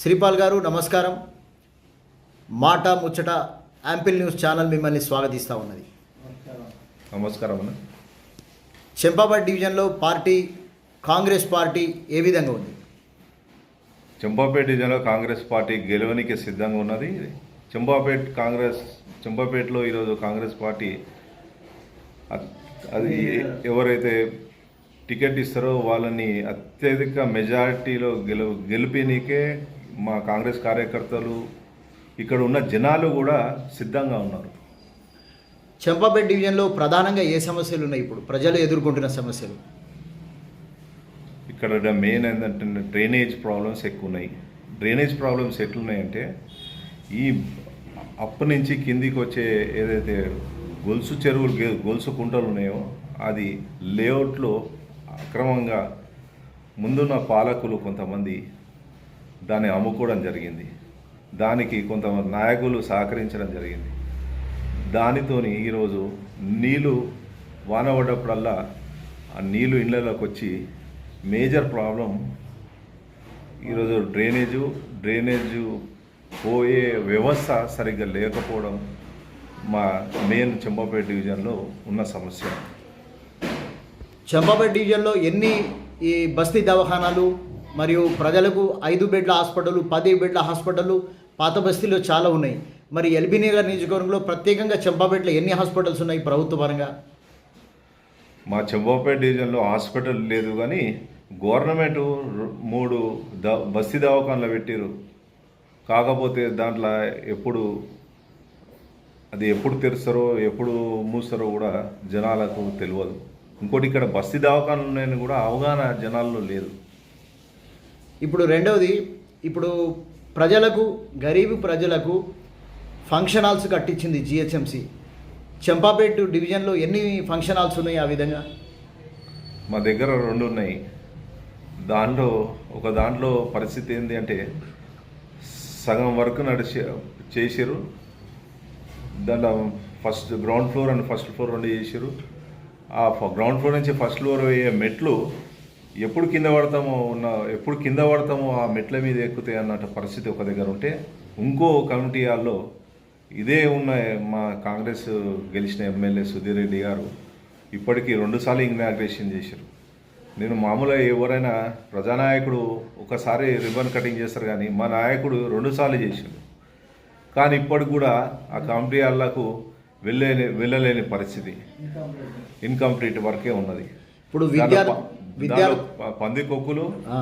శ్రీపాల్ గారు నమస్కారం. మాట ముచ్చట యాంపిల్ న్యూస్ ఛానల్ మిమ్మల్ని స్వాగతిస్తూ ఉన్నది. నమస్కారం అన్న. చెంపాబాద్ డివిజన్లో పార్టీ కాంగ్రెస్ పార్టీ ఏ విధంగా ఉంది? చెంపాపేట డివిజన్లో కాంగ్రెస్ పార్టీ గెలవనికి సిద్ధంగా ఉన్నది. చెంపాపేట కాంగ్రెస్ చెంపాపేటలో ఈరోజు కాంగ్రెస్ పార్టీ అది ఎవరైతే టికెట్ ఇస్తారో వాళ్ళని అత్యధిక మెజారిటీలో గెలు గెలిపినీకే మా కాంగ్రెస్ కార్యకర్తలు ఇక్కడ ఉన్న జనాలు కూడా సిద్ధంగా ఉన్నారు. చెంపాపేట డివిజన్లో ప్రధానంగా ఏ సమస్యలు ఉన్నాయి ఇప్పుడు? ప్రజలు ఎదుర్కొంటున్న సమస్యలు. ఇక్కడ మెయిన్ ఏంటంటే డ్రైనేజ్ ప్రాబ్లమ్స్ ఎక్కువ ఉన్నాయి డ్రైనేజ్ ప్రాబ్లమ్స్ ఎట్లున్నాయంటే ఈ అప్పు నుంచి కిందికి వచ్చే ఏదైతే గొలుసు చెరువులు గొలుసు కుంటలు ఉన్నాయో అది లేఅవుట్లో అక్రమంగా ముందున్న పాలకులు కొంతమంది దాన్ని అమ్ముకోవడం జరిగింది. దానికి కొంతమంది నాయకులు సహకరించడం జరిగింది. దానితోని ఈరోజు నీళ్ళు వాన పడ్డప్పుడల్లా ఆ నీళ్ళు ఇళ్ళలోకి వచ్చి మేజర్ ప్రాబ్లం ఈరోజు డ్రైనేజు డ్రైనేజు పోయే వ్యవస్థ సరిగ్గా లేకపోవడం మా మెయిన్ చెంబాపేట డివిజన్లో ఉన్న సమస్య. చెంపాపేట డివిజన్లో ఎన్ని ఈ బస్తీ దవాఖానాలు మరియు ప్రజలకు ఐదు బెడ్ల హాస్పిటల్ పది బెడ్ల హాస్పిటల్ పాత బస్తీలో చాలా ఉన్నాయి. మరి ఎల్బీనగర్ నియోజకవర్గంలో ప్రత్యేకంగా చెంపాపేటలో ఎన్ని హాస్పిటల్స్ ఉన్నాయి ప్రభుత్వ పరంగా? మా చెంపాపేట డివిజన్లో హాస్పిటల్ లేదు కానీ గవర్నమెంట్ మూడు ద బస్తీ దవాఖానలు పెట్టిరు. కాకపోతే దాంట్లో ఎప్పుడు అది ఎప్పుడు తెరుస్తారో ఎప్పుడు మూస్తారో కూడా జనాలకు తెలియదు. ఇంకోటి ఇక్కడ బస్తీ దవాఖానలు ఉన్నాయని కూడా అవగాహన జనాల్లో లేదు. ఇప్పుడు రెండవది ఇప్పుడు ప్రజలకు గరీబు ప్రజలకు ఫంక్షన్ హాల్స్ కట్టించింది జిహెచ్ఎంసి చెంపాపేట డివిజన్లో ఎన్ని ఫంక్షన్ హాల్స్ ఉన్నాయి ఆ విధంగా? మా దగ్గర రెండు ఉన్నాయి. దాంట్లో ఒక దాంట్లో పరిస్థితి ఏంటి అంటే సగం వరకు నడిచి చేసారు దాంట్లో first ground floor and first floor రెండు చేసారు ఆ ఫ- గ్రౌండ్ ఫ్లోర్ నుంచి ఫస్ట్ ఫ్లోర్ అయ్యే మెట్లు ఎప్పుడు కింద పడతామో ఉన్న ఎప్పుడు కింద పడతామో ఆ మెట్ల మీద ఎక్కుతాయి అన్నట్టు పరిస్థితి ఒక దగ్గర ఉంటే ఇంకో కమిటీ హాల్లో ఇదే ఉన్న మా కాంగ్రెస్ గెలిచిన ఎమ్మెల్యే సుధీర్ రెడ్డి గారు ఇప్పటికీ రెండుసార్లు ఇనాగ్రేషన్ చేశారు. నేను మామూలుగా ఎవరైనా ప్రజానాయకుడు ఒకసారి రిబ్బన్ కటింగ్ చేస్తారు కానీ మా నాయకుడు రెండుసార్లు చేశాడు. కానీ ఇప్పటికి కూడా ఆ కమిటీ హాల్లకు వెళ్ళలేని వెళ్ళలేని పరిస్థితి. ఇన్కంప్లీట్ వర్కే ఉన్నది. ఇప్పుడు విద్యార్థి దాంట్లో ప- విద్యార్థి దాంట్లో ప- పందికొక్కులు ఆ,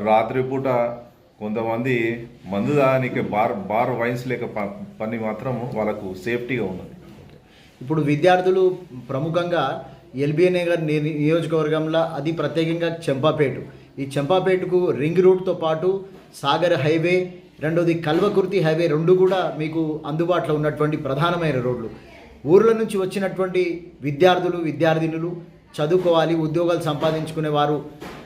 రాత్రిపూట కొంతమంది మందు దానికి బార్ బార్ వైన్స్ లేక పని మాత్రం వాళ్ళకు సేఫ్టీగా ఉన్నది. ఇప్పుడు విద్యార్థులు ప్రముఖంగా ఎల్బీ నగర్ ని- నియోజకవర్గంలో అది ప్రత్యేకంగా చెంపాపేట. ఈ చెంపాపేటకు రింగ్ రూట్తో పాటు సాగర్ హైవే రెండోది కల్వకుర్తి హైవే రెండు కూడా మీకు అందుబాటులో ఉన్నటువంటి ప్రధానమైన రోడ్లు. ఊర్ల నుంచి వచ్చినటువంటి విద్యార్థులు విద్యార్థినులు చదువుకోవాలి ఉద్యోగాలు సంపాదించుకునే వారు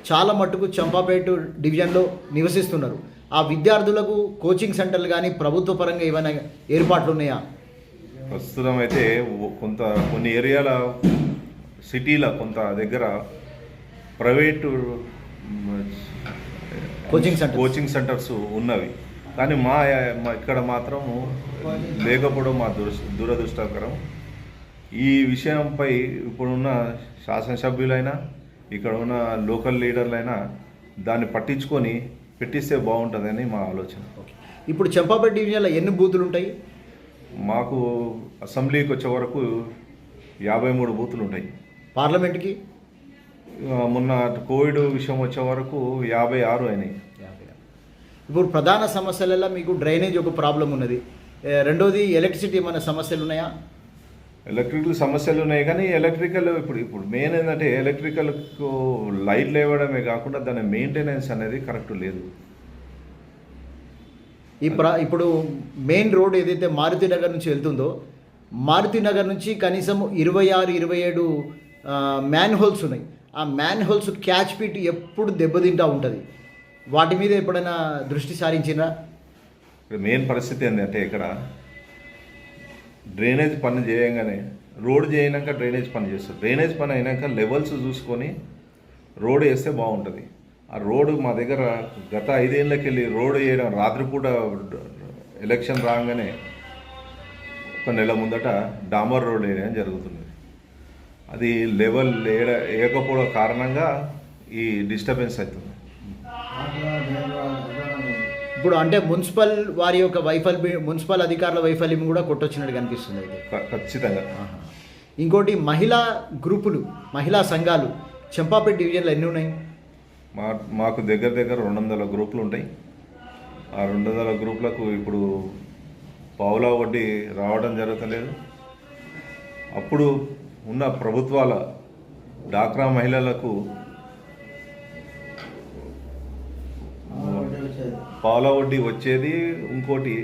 చాలా మట్టుకు చంపాపేట డివిజన్లో నివసిస్తున్నారు. ఆ విద్యార్థులకు కోచింగ్ సెంటర్లు కానీ ప్రభుత్వ పరంగా ఏమైనా ఏర్పాట్లు ఉన్నాయా? ప్రస్తుతం అయితే కొంత కొన్ని ఏరియాల సిటీల కొంత దగ్గర private coaching centre coaching centres ఉన్నవి. కానీ మా ఇక్కడ మాత్రం లేకపోవడం మా దుర దురదృష్టకరం. ఈ విషయంపై ఇప్పుడున్న శాసనసభ్యులైనా ఇక్కడ ఉన్న లోకల్ లీడర్లైనా దాన్ని పట్టించుకొని పెట్టిస్తే బాగుంటుందని మా ఆలోచన. ఇప్పుడు చంపాపేట డివిజన్లో ఎన్ని బూతులు ఉంటాయి మాకు అసెంబ్లీకి వచ్చే వరకు యాభై మూడు బూతులు ఉంటాయి పార్లమెంట్కి మొన్న కోవిడ్ విషయం వచ్చే వరకు యాభై ఆరు అయినాయి. ఇప్పుడు ప్రధాన సమస్యలలో మీకు డ్రైనేజ్ ఒక ప్రాబ్లం ఉన్నది. రెండోది ఎలక్ట్రిసిటీ ఏమైనా సమస్యలు ఉన్నాయా ఎలక్ట్రికల్ సమస్యలు ఉన్నాయి కానీ ఎలక్ట్రికల్ ఇప్పుడు ఇప్పుడు మెయిన్ ఏంటంటే ఎలక్ట్రికల్కు లైట్లు ఇవ్వడమే కాకుండా దాని మెయింటెనెన్స్ అనేది కరెక్ట్ లేదు. ఈ ప్ర ఇప్పుడు మెయిన్ రోడ్ ఏదైతే మారుతి నగర్ నుంచి వెళ్తుందో మారుతి నగర్ నుంచి కనీసం ఇరవై ఆరు ఇరవై ఏడు మ్యాన్ హోల్స్ ఉన్నాయి. ఆ మ్యాన్ హోల్స్ క్యాచ్ పిట్ ఎప్పుడు దెబ్బతింటూ ఉంటుంది. వాటి మీద ఎప్పుడైనా దృష్టి సారించినా మెయిన్ పరిస్థితి ఏంటంటే ఇక్కడ డ్రైనేజ్ పని చేయగానే రోడ్ చేయనాక డ్రైనేజ్ పని చేస్తారు. డ్రైనేజ్ పని అయినాక లెవెల్స్ చూసుకొని రోడ్ వేస్తే బాగుంటుంది. ఆ రోడ్డు మా దగ్గర గత ఐదేళ్ళకి వెళ్ళి రోడ్డు వేయడం రాత్రిపూట ఎలక్షన్ రాగానే ఒక నెల ముందట డామర్ రోడ్ వేయడం జరుగుతుంది. అది లెవెల్ వేయడ వేయకపోవడం కారణంగా ఈ డిస్టర్బెన్స్ అవుతుంది. ఇప్పుడు అంటే మున్సిపల్ వారి యొక్క వైఫల్యం మున్సిపల్ అధికారుల వైఫల్యం కూడా కొట్టొచ్చినట్టు కనిపిస్తుంది అయితే. ఖచ్చితంగా. ఇంకోటి మహిళా గ్రూపులు మహిళా సంఘాలు చెంపాపేట డివిజన్లో ఎన్ని ఉన్నాయి? మా మాకు దగ్గర దగ్గర రెండు వందల గ్రూపులు ఉంటాయి. ఆ రెండు వందల గ్రూపులకు ఇప్పుడు పావులా వడ్డీ రావడం జరుగుతలేదు. అప్పుడు ఉన్న ప్రభుత్వాల డాక్రా మహిళలకు పావుల వడ్డీ వచ్చేది ఇంకోటి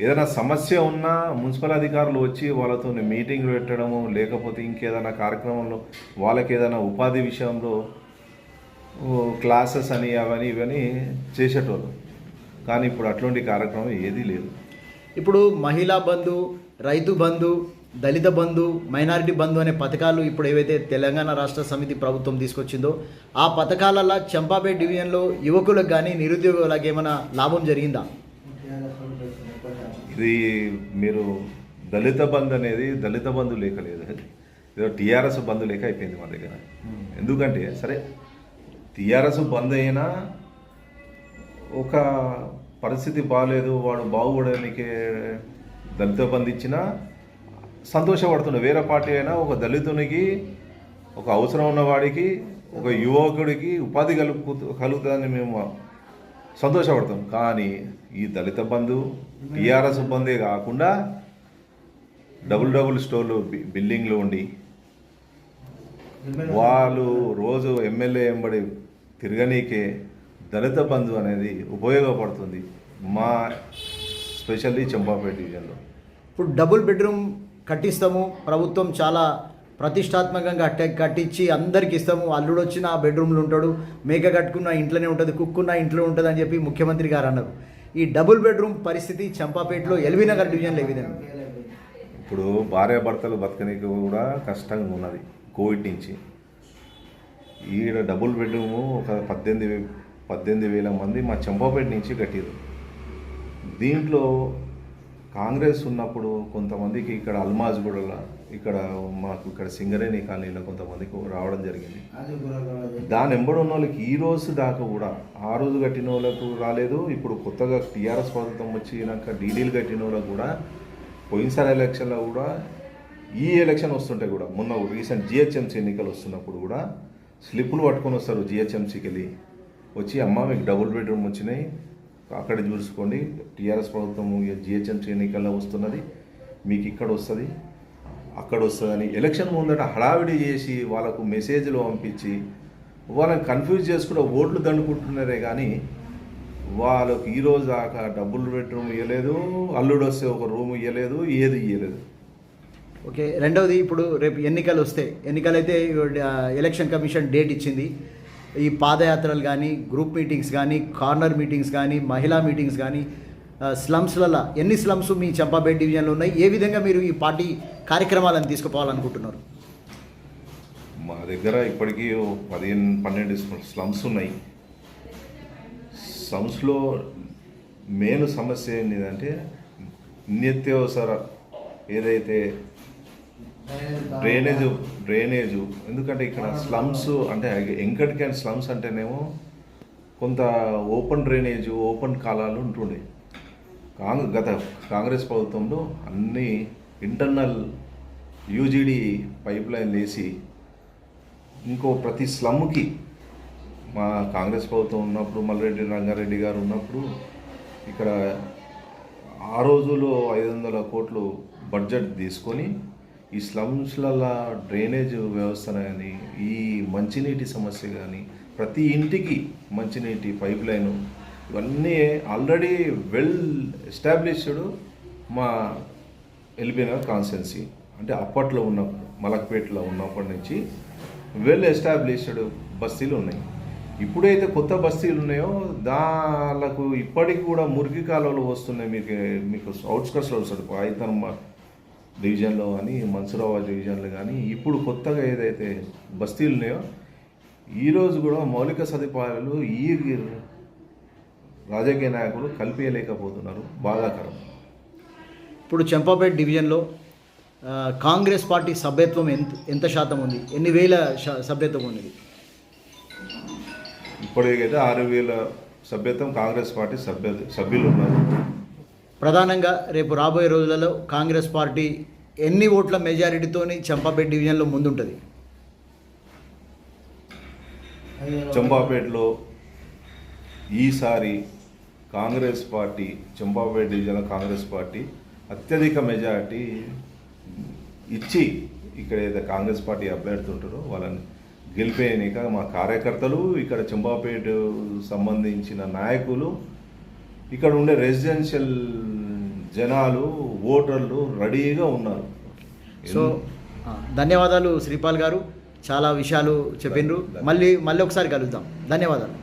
ఏదైనా సమస్య ఉన్నా మున్సిపల్ అధికారులు వచ్చి వాళ్ళతో మీటింగ్లు పెట్టడము లేకపోతే ఇంకేదైనా కార్యక్రమంలో వాళ్ళకి ఏదైనా ఉపాధి విషయంలో క్లాసెస్ అని అవని ఇవని చేసేటోళ్ళు. కానీ ఇప్పుడు అటువంటి కార్యక్రమం ఏదీ లేదు. ఇప్పుడు మహిళా బంధు రైతు బంధు దళిత బంధు మైనారిటీ బంధు అనే పథకాలు ఇప్పుడు ఏవైతే తెలంగాణ రాష్ట్ర సమితి ప్రభుత్వం తీసుకొచ్చిందో ఆ పథకాలలో చంపాపేట డివిజన్లో యువకులకు కానీ నిరుద్యోగులకు ఏమైనా లాభం జరిగిందా? ఇది మీరు దళిత బంధు అనేది దళిత బంధు లేక లేదు. ఏదో టీఆర్ఎస్ బంధు లేక అయిపోయింది మా దగ్గర. ఎందుకంటే సరే టీఆర్ఎస్ బంద్ అయినా ఒక పరిస్థితి బాగాలేదు వాడు బాగుపడడానికి దళిత బంధు ఇచ్చినా సంతోషపడుతుండే. వేరే పార్టీ అయినా ఒక దళితునికి ఒక అవసరం ఉన్నవాడికి ఒక యువకుడికి ఉపాధి కలుపు కలుగుతుందని మేము సంతోషపడతాం. కానీ ఈ దళిత బంధు టీఆర్ఎస్ బందే కాకుండా డబుల్ డబుల్ స్టోర్లు బిల్డింగ్లు ఉండి వాళ్ళు రోజు ఎమ్మెల్యే ఎంబడి తిరగనీకే దళిత బంధు అనేది ఉపయోగపడుతుంది మా స్పెషల్లీ చంపాపేట డివిజన్లో. ఇప్పుడు డబుల్ బెడ్రూమ్ కట్టిస్తాము. ప్రభుత్వం చాలా ప్రతిష్టాత్మకంగా టెక్ కట్టించి అందరికి ఇస్తాము. అల్లుడు వచ్చిన ఆ బెడ్రూమ్లో ఉంటాడు. మేక కట్టుకున్న ఇంట్లోనే ఉంటుంది. కుక్కున్న ఇంట్లో ఉంటుంది అని చెప్పి ముఖ్యమంత్రి గారు అన్నారు. ఈ డబుల్ బెడ్రూమ్ పరిస్థితి చంపాపేటలో ఎల్బీ నగర్ డివిజన్లో ఏ విధంగా? ఇప్పుడు భార్యాభర్తలు బతకనికి కూడా కష్టంగా ఉన్నది. కోవిడ్ నుంచి. ఈడ డబుల్ బెడ్రూము ఒక పద్దెనిమిది పద్దెనిమిది వేల మంది మా చంపాపేట నుంచి కట్టారు దీంట్లో కాంగ్రెస్ ఉన్నప్పుడు కొంతమందికి ఇక్కడ అల్మాజ్గూడలో ఇక్కడ మాకు ఇక్కడ సింగరేణి కాలనీలో కొంతమందికి రావడం జరిగింది. దాని ఎంబడి ఉన్న వాళ్ళకి ఈ రోజు దాకా కూడా ఆ రోజు కట్టిన వాళ్ళకు రాలేదు. ఇప్పుడు కొత్తగా టీఆర్ఎస్ ప్రభుత్వం వచ్చినాక డీడీలు కట్టిన వాళ్ళకు కూడా పోయినసారి ఎలక్షన్లో కూడా ఈ ఎలక్షన్ వస్తుంటే కూడా మొన్న రీసెంట్ జిహెచ్ఎంసీ ఎన్నికలు వస్తున్నప్పుడు కూడా స్లిప్పులు పట్టుకొని వస్తారు జిహెచ్ఎంసీకి వెళ్ళి. వచ్చి అమ్మ మీకు డబుల్ బెడ్రూమ్ వచ్చినాయి. అక్కడ చూసుకోండి. టీఆర్ఎస్ ప్రభుత్వం జిహెచ్ఎంసీ ఎన్నికల్లో వస్తున్నది. మీకు ఇక్కడ వస్తుంది. అక్కడ వస్తుందని ఎలక్షన్ ముందట హడావిడి చేసి వాళ్ళకు మెసేజ్లు పంపించి వాళ్ళని కన్ఫ్యూజ్ చేసుకుంటూ ఓట్లు దండుకుంటున్నారే కానీ వాళ్ళకు ఈరోజు దాకా డబుల్ బెడ్రూమ్ ఇవ్వలేదు అల్లుడు వస్తే ఒక రూమ్ ఇవ్వలేదు ఏది ఇవ్వలేదు ఓకే రెండవది ఇప్పుడు రేపు ఎన్నికలు వస్తాయి ఎన్నికలైతే ఎలక్షన్ కమిషన్ డేట్ ఇచ్చింది. ఈ పాదయాత్రలు కానీ గ్రూప్ మీటింగ్స్ కానీ కార్నర్ మీటింగ్స్ కానీ మహిళా మీటింగ్స్ కానీ స్లమ్స్లలో ఎన్ని స్లమ్స్ మీ చంపాపేట డివిజన్లో ఉన్నాయి? ఏ విధంగా మీరు ఈ పార్టీ కార్యక్రమాలను తీసుకుపోవాలనుకుంటున్నారు? మా దగ్గర ఇప్పటికీ పదిహేను పన్నెండు స్లమ్స్ ఉన్నాయి. స్లమ్స్లో మెయిన్ సమస్య ఏంటిదంటే నిత్యావసర ఏదైతే డ్రైనేజు డ్రైనేజు. ఎందుకంటే ఇక్కడ స్లమ్స్ అంటే ఎంకటికైన స్లమ్స్ అంటేనేమో కొంత ఓపెన్ డ్రైనేజు ఓపెన్ కాలాలు ఉంటుండే. కాంగ్ గత కాంగ్రెస్ ప్రభుత్వంలో అన్ని ఇంటర్నల్ యూజీడీ పైప్ లైన్ వేసి ఇంకో ప్రతి స్లమ్కి మా కాంగ్రెస్ ప్రభుత్వం ఉన్నప్పుడు మల్రెడ్డి రంగారెడ్డి గారు ఉన్నప్పుడు ఇక్కడ ఆ రోజులో ఐదు వందల కోట్లు బడ్జెట్ తీసుకొని ఈ స్లమ్స్లలో డ్రైనేజ్ వ్యవస్థ కానీ ఈ మంచినీటి సమస్య కానీ ప్రతి ఇంటికి మంచినీటి పైప్ లైను ఇవన్నీ ఆల్రెడీ వెల్ ఎస్టాబ్లిష్డ్ మా ఎల్బీనగర్ కాన్స్టెన్సీ. అంటే అప్పట్లో ఉన్న మలక్పేటలో ఉన్నప్పటి నుంచి వెల్ ఎస్టాబ్లిష్డ్ బస్తీలు ఉన్నాయి. ఇప్పుడైతే కొత్త బస్తీలు ఉన్నాయో దానికి ఇప్పటికి కూడా మురికి కాలువలు వస్తున్నాయి. మీకు మీకు అవుట్స్కట్స్లో వస్తుంది పాయితమ్మ డివిజన్లో కానీ మన్సురాబాద్ డివిజన్లో కానీ ఇప్పుడు కొత్తగా ఏదైతే బస్తీలు ఉన్నాయో ఈరోజు కూడా మౌలిక సదుపాయాలు ఈ రాజకీయ నాయకులు కల్పించలేకపోతున్నారు. బాధాకరం. ఇప్పుడు చంపాపేట డివిజన్లో కాంగ్రెస్ పార్టీ సభ్యత్వం ఎంత ఎంత శాతం ఉంది? ఎన్ని వేల సభ్యత్వం ఉంది? ఇప్పటికైతే ఆరు వేల సభ్యత్వం కాంగ్రెస్ పార్టీ సభ్య సభ్యులు ఉన్నారు. ప్రధానంగా రేపు రాబోయే రోజులలో కాంగ్రెస్ పార్టీ ఎన్ని ఓట్ల మెజారిటీతోని చంపాపేట డివిజన్లో ముందుంటుంది? చంపాపేటలో ఈసారి Congress party Champapet division Congress party అత్యధిక మెజారిటీ ఇచ్చి ఇక్కడ ఏదైతే కాంగ్రెస్ పార్టీ అభ్యర్థి ఉంటారో వాళ్ళని గెలిపేయనిక మా కార్యకర్తలు ఇక్కడ చంపాపేట సంబంధించిన నాయకులు ఇక్కడ ఉండే రెసిడెన్షియల్ జనాలు ఓటర్లు రెడీగా ఉన్నారు. సో ధన్యవాదాలు శ్రీపాల్ గారు. చాలా విషయాలు చెప్పిండ్రు మళ్ళీ మళ్ళీ ఒకసారి కలుద్దాం. ధన్యవాదాలు.